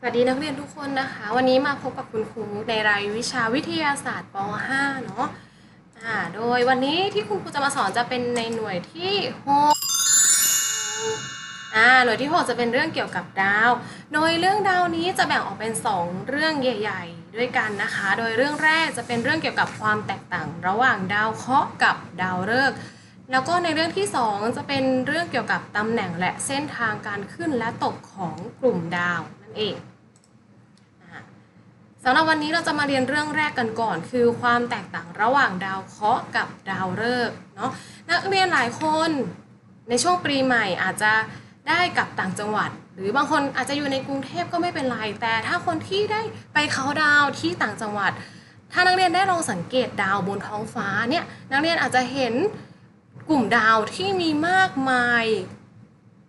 สวัสดีนักเรียนทุกคนนะคะ วันนี้มาพบกับคุณครูในรายวิชาวิทยาศาสตร์ป .5 เนาะอ่าโดยวันนี้ที่คุณครูจะมาสอนจะเป็นในหน่วยที่6อ่าหน่วยที่ 6 จะเป็นเรื่องเกี่ยวกับดาว โดยเรื่องดาวนี้จะแบ่งออกเป็น 2 เรื่องใหญ่ ๆ ด้วยกันนะคะ โดยเรื่องแรกจะเป็นเรื่องเกี่ยวกับความแตกต่าง ระหว่างดาวเคราะห์กับดาวฤกษ์แล้วก็ในเรื่องที่ 2 จะเป็นเรื่องเกี่ยวกับตำแหน่งและเส้นทางการขึ้นและตกของกลุ่มดาว นั่นเองอ่าสำหรับวันนี้เราจะมาเรียนเรื่องแรกกันก่อน คือความแตกต่างระหว่างดาวเคราะห์กับดาวฤกษ์เนาะนักเรียนหลายคนในช่วงปีใหม่อาจจะได้กลับต่างจังหวัด หรือบางคนอาจจะอยู่ในกรุงเทพก็ไม่เป็นไร แต่ถ้าคนที่ได้ไปเขาดาวที่ต่างจังหวัด ถ้านักเรียนได้ลองสังเกตดาวบนท้องฟ้าเนี่ยนักเรียนอาจจะเห็นกลุ่มดาวที่มีมากมาย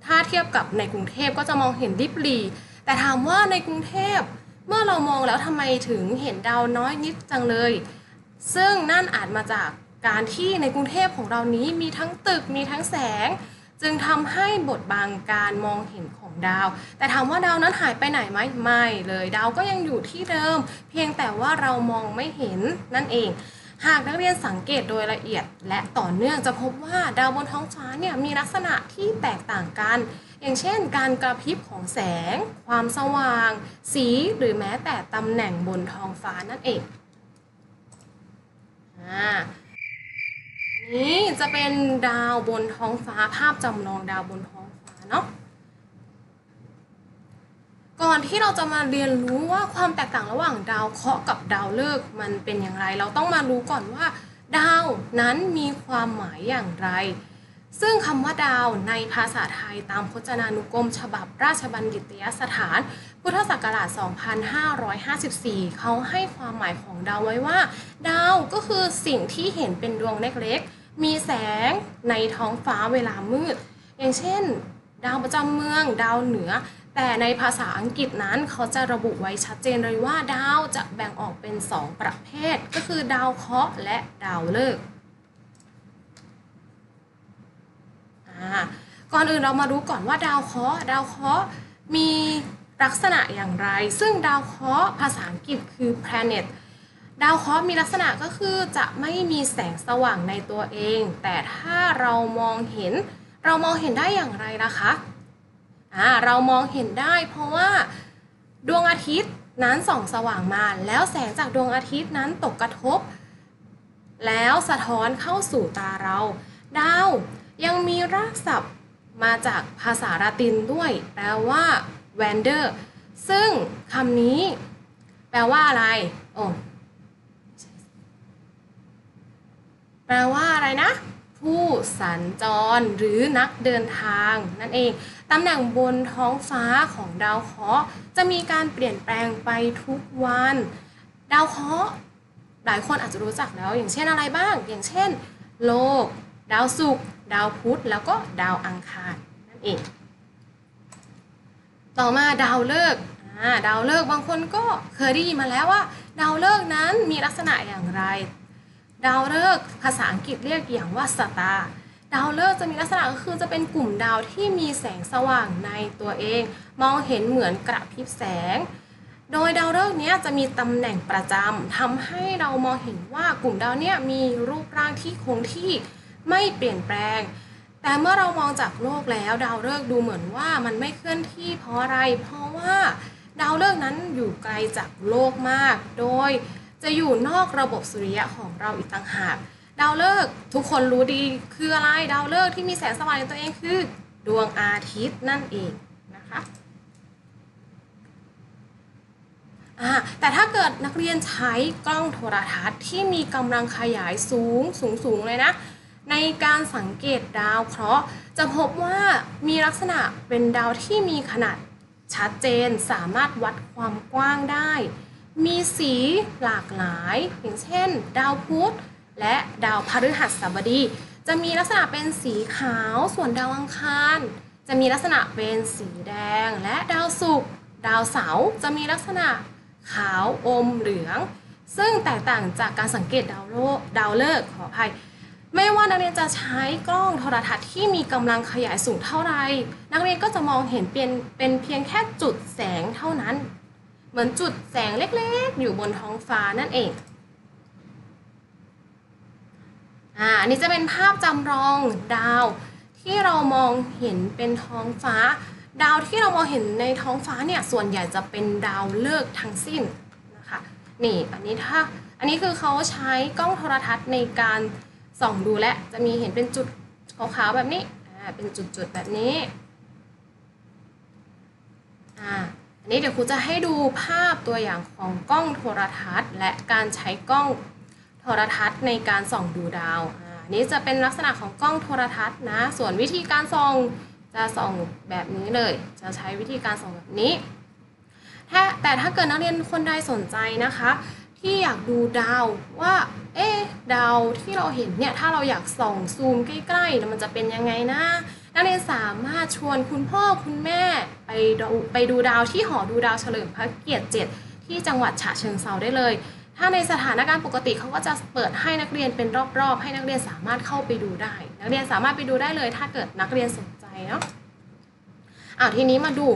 ถ้าเทียบกับในกรุงเทพก็จะมองเห็นริบหรี่ แต่ถามว่าในกรุงเทพเมื่อเรามองแล้วทำไมถึงเห็นดาวน้อยนิดจังเลย ซึ่งนั่นอาจมาจากการที่ในกรุงเทพของเรานี้มีทั้งตึกมีทั้งแสง จึงทำให้บดบังการมองเห็นของดาว แต่ถามว่าดาวนั้นหายไปไหนไหมไม่เลยดาวก็ยังอยู่ที่เดิม เพียงแต่ว่าเรามองไม่เห็นนั่นเอง หากนักเรียนสังเกตโดยละเอียด และต่อเนื่องจะพบว่าดาวบนท้องฟ้าเนี่ยมีลักษณะที่แตกต่างกัน อย่างเช่น การกระพริบของแสง ความสว่าง สีหรือแม้แต่ตำแหน่งบนท้องฟ้านั่นเองอ่านี้จะเป็นดาวบนท้องฟ้าภาพจำลองดาวบนท้องฟ้าเนาะก่อนที่เราจะมาเรียนรู้ว่าความแตกต่างระหว่างดาวเคราะห์กับดาวฤกษ์มันเป็นอย่างไร เราต้องมารู้ก่อนว่า ดาวนั้นมีความหมายอย่างไร ซึ่งคำว่าดาวในภาษาไทยตามพจนานุกรม ฉบับราชบัณฑิตยสถาน พุทธศักราช 2554 เขาให้ความหมายของดาวไว้ว่า ดาวก็คือสิ่งที่เห็นเป็นดวงเล็กๆ มีแสงในท้องฟ้าเวลามืด อย่างเช่น ดาวประจำเมือง ดาวเหนือ แต่ในภาษาอังกฤษนั้นเขาจะระบุไว้ชัดเจนเลยว่าดาวจะแบ่งออกเป็น 2 ประเภท ก็คือดาวเคราะห์และดาวฤกษ์อ่า ก่อนอื่นเรามารู้ก่อนว่าดาวเคราะห์ดาวเคราะห์มีลักษณะอย่างไร ซึ่งดาวเคราะห์ภาษาอังกฤษคือ planet ดาวเคราะห์มีลักษณะก็คือจะไม่มีแสงสว่างในตัวเอง แต่ถ้าเรามองเห็น เรามองเห็นได้อย่างไรล่ะคะอ่าเรามองเห็นได้เพราะว่าดวงอาทิตย์นั้นส่องสว่างมา แล้วแสงจากดวงอาทิตย์นั้นตกกระทบ แล้วสะท้อนเข้าสู่ตาเรา ดาว ยังมีรากศัพท์มาจากภาษาละตินด้วยแปลว่า wander ซึ่งคำนี้ แปลว่าอะไร โอ้แปลว่าอะไรนะ ผู้สัญจรหรือนักเดินทาง นั่นเองตำแหน่งบนท้องฟ้าของดาวเคราะห์จะมีการเปลี่ยนแปลงไปทุกวัน ดาวเคราะห์หลายคนอาจจะรู้จักแล้ว อย่างเช่นอะไรบ้าง อย่างเช่น โลก ดาวศุกร์ ดาวพุธแล้วก็ดาวอังคารนั่นเอง ต่อมาดาวฤกษ์ดาวฤกษ์บางคนก็เคยได้ยินมาแล้วว่า ดาวฤกษ์นั้นมีลักษณะอย่างไร ดาวฤกษ์ภาษาอังกฤษเรียกอย่างว่าสตาร์ดาวฤกษ์จะมีลักษณะก็คือจะเป็นกลุ่มดาวที่มีแสงสว่างในตัวเอง มองเห็นเหมือนกระพริบแสง โดยดาวฤกษ์นี้จะมีตำแหน่งประจำทำให้เรามองเห็นว่ากลุ่มดาวนี้มีรูปร่างที่คงที่ ไม่เปลี่ยนแปลง แต่เมื่อเรามองจากโลกแล้ว ดาวฤกษ์ดูเหมือนว่ามันไม่เคลื่อนที่เพราะอะไร เพราะว่าดาวฤกษ์นั้นอยู่ไกลจากโลกมาก โดยจะอยู่นอกระบบสุริยะของเราอีกต่างหาก ดาวฤกษ์ทุกคนรู้ดีคืออะไร ดาวฤกษ์ที่มีแสงสว่างในตัวเองคือ ดวงอาทิตย์นั่นเองนะคะแต่ถ้าเกิดนักเรียนใช้กล้องโทรทัศน์ที่มีกำลังขยายสูงสูงสูงเลยนะ ในการสังเกตดาวเคราะห์จะพบว่ามีลักษณะเป็นดาวที่มีขนาดชัดเจนสามารถวัดความกว้างได้ มีสีหลากหลาย อย่างเช่น ดาวพุธและดาวพฤหัสบดี จะมีลักษณะเป็นสีขาวส่วนดาวอังคาร จะมีลักษณะเป็นสีแดง และดาวศุกร์ดาวเสาร์จะมีลักษณะขาวอมเหลือง ซึ่งแตกต่างจากการสังเกตดาวโลกดาวฤกษ์ขออภัย ไม่ว่านักเรียนจะใช้กล้องโทรทัศน์ที่มีกำลังขยายสูงเท่าไร นักเรียนก็จะมองเห็นเป็นเป็นเพียงแค่จุดแสงเท่านั้น เหมือนจุดแสงเล็กๆ อยู่บนท้องฟ้านั่นเองอ่าอันนี้จะเป็นภาพจำลองดาวที่เรามองเห็นเป็นท้องฟ้า ดาวที่เรามองเห็นในท้องฟ้าเนี่ยส่วนใหญ่จะเป็นดาวฤกษ์ทั้งสิ้นนะคะนี่อันนี้ถ้าอันนี้คือเขาใช้กล้องโทรทัศน์ในการ ส่องดูแลจะมีเห็นเป็นจุดขาวๆแบบนี้อ่าเป็นจุดๆแบบนี้อ่าอันนี้เดี๋ยวครูจะให้ดูภาพตัวอย่างของกล้องโทรทัศน์ และการใช้กล้องโทรทัศน์ในการส่องดูดาวอ่านี้จะเป็นลักษณะของกล้องโทรทัศน์นะ ส่วนวิธีการส่องจะส่องแบบนี้เลย จะใช้วิธีการส่องแบบนี้ถ้าแต่ถ้าเกิดนักเรียนคนใดสนใจนะคะ ที่อยากดูดาวว่า เอ๊ดาวที่เราเห็นเนี่ย ถ้าเราอยากส่องซูมใกล้ๆแล้วมันจะเป็นยังไงนะ นักเรียนสามารถชวนคุณพ่อคุณแม่ไปดูไปดูดาวที่หอดูดาวเฉลิมพระเกียรติ 7 ที่จังหวัดฉะเชิงเซาได้เลย ถ้าในสถานการณ์ปกติเขาก็จะเปิดให้นักเรียนเป็นรอบๆ ให้นักเรียนสามารถเข้าไปดูได้ นักเรียนสามารถไปดูได้เลย ถ้าเกิดนักเรียนสนใจเนาะอ้าวทีนี้มาดู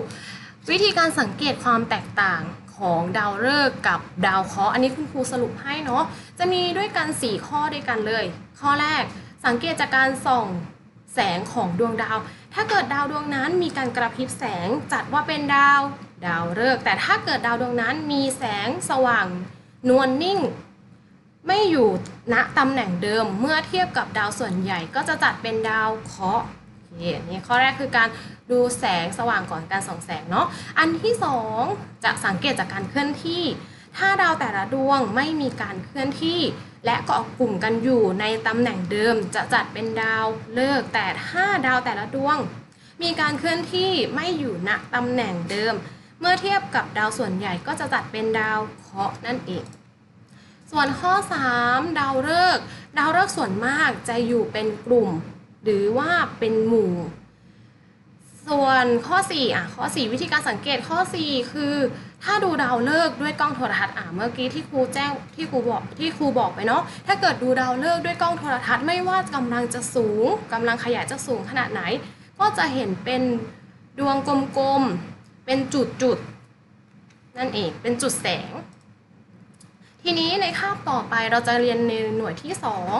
วิธีการสังเกตความแตกต่าง ของดาวฤกษ์กับดาวเคราะห์อันนี้คุณครูสรุปให้เนาะจะมีด้วยกัน 4 ข้อด้วยกันเลย ข้อแรกสังเกตจากการส่องแสงของดวงดาว ถ้าเกิดดาวดวงนั้นมีการกระพริบแสงจัดว่าเป็นดาวดาวฤกษ์แต่ถ้าเกิดดาวดวงนั้นมีแสงสว่างนวลนิ่ง ไม่อยู่ณตำแหน่งเดิมเมื่อเทียบกับดาวส่วนใหญ่ก็จะจัดเป็นดาวเคราะห์ อันนี้ข้อแรกคือการดูแสงสว่างก่อนการส่องแสงเนาะอันที่สองจะสังเกตจากการเคลื่อนที่ ถ้าดาวแต่ละดวงไม่มีการเคลื่อนที่ และเกาะกลุ่มกันอยู่ในตำแหน่งเดิมจะจัดเป็นดาวฤกษ์แต่ถ้าดาวแต่ละดวง มีการเคลื่อนที่ไม่อยู่ณตำแหน่งเดิม เมื่อเทียบกับดาวส่วนใหญ่ก็จะจัดเป็นดาวเคราะห์นั่นเองส่วนข้อ 3 ดาวฤกษ์ดาวฤกษ์ส่วนมากจะอยู่เป็นกลุ่ม หรือว่าเป็นหมู่ ส่วนข้อ4อะข้อ 4 วิธีการสังเกตข้อ 4 คือ ถ้าดูดาวฤกษ์ด้วยกล้องโทรทัศน์อะเมื่อกี้ที่ครูแจ้งที่ครูบอกที่ครูบอกไปเนาะถ้าเกิดดูดาวฤกษ์ด้วยกล้องโทรทัศน์ไม่ว่ากำลังจะสูงกำลังขยายจะสูงขนาดไหน ก็จะเห็นเป็นดวงกลมๆเป็นจุดๆนั่นเองเป็นจุดแสงทีนี้ในคาบต่อไปเราจะเรียนในหน่วยที่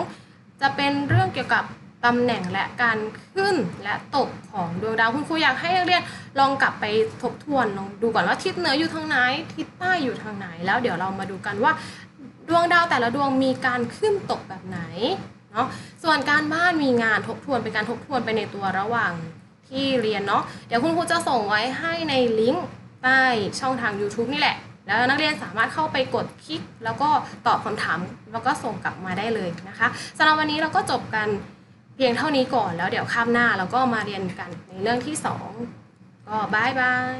2 จะเป็นเรื่องเกี่ยวกับ ตำแหน่งและการขึ้นและตกของดวงดาวคุณครูอยากให้นักเรียนลองกลับไปทบทวนลองดูก่อนว่าทิศเหนืออยู่ทางไหน ทิศใต้อยู่ทางไหน แล้วเดี๋ยวเรามาดูกันว่า ดวงดาวแต่ละดวงมีการขึ้นตกแบบไหนเนาะส่วนการบ้านมีงานทบทวนเป็นการทบทวนไปในตัวระหว่างที่เรียนเนาะเดี๋ยวคุณครูจะส่งไว้ให้ในลิงก์ใต้ช่องทาง YouTube นี่แหละ แล้วนักเรียนสามารถเข้าไปกดคลิก แล้วก็ตอบคำถามแล้วก็ส่งกลับมาได้เลยนะคะสำหรับวันนี้เราก็จบกัน เพียงเท่านี้ก่อนแล้วเดี๋ยวข้ามหน้าเราก็มาเรียนกันในเรื่องที่ 2 ก็บายบาย